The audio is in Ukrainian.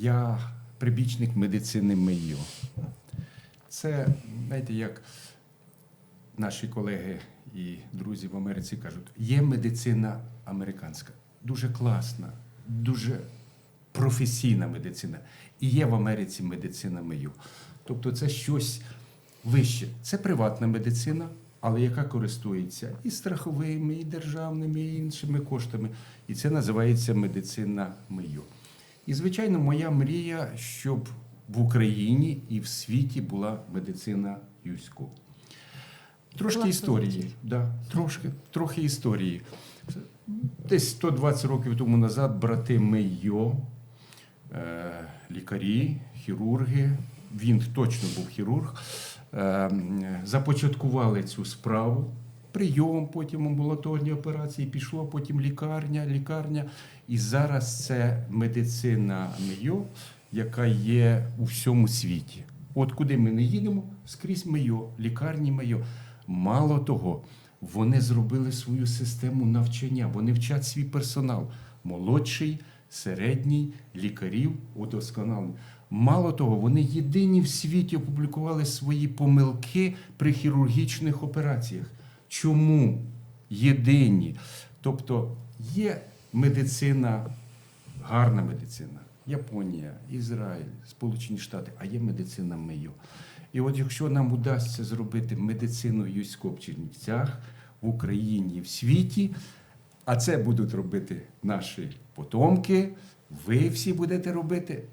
я прибічник медицини МИЙО. Це, знаєте, як наші колеги і друзі в Америці кажуть, є медицина американська, дуже класна, дуже професійна медицина. І є в Америці медицина МИЮ. Тобто це щось вище. Це приватна медицина, але яка користується і страховими, і державними, і іншими коштами. І це називається медицина МИЮ. І, звичайно, моя мрія, щоб в Україні і в світі була медицина Юсько. Трошки історії. Да, трошки, трохи історії. Десь 120 років тому назад брати Мейо, е, лікарі, хірурги, він точно був хірург, е, започаткували цю справу. Прийом, потім амбулаторні операції, пішло, потім лікарня, лікарня. І зараз це медицина МЕЙО, яка є у всьому світі. От куди ми не їдемо, скрізь МЕЙО, лікарні МЕЙО. Мало того, вони зробили свою систему навчання, вони вчать свій персонал. Молодший, середній, лікарів удосконалені. Мало того, вони єдині в світі опублікували свої помилки при хірургічних операціях. Чому єдині? Тобто є медицина, гарна медицина. Японія, Ізраїль, Сполучені Штати, а є медицина МЕЙО. І от якщо нам удасться зробити медицину Юсько в Чернівцях, в Україні, в світі, а це будуть робити наші потомки, ви всі будете робити,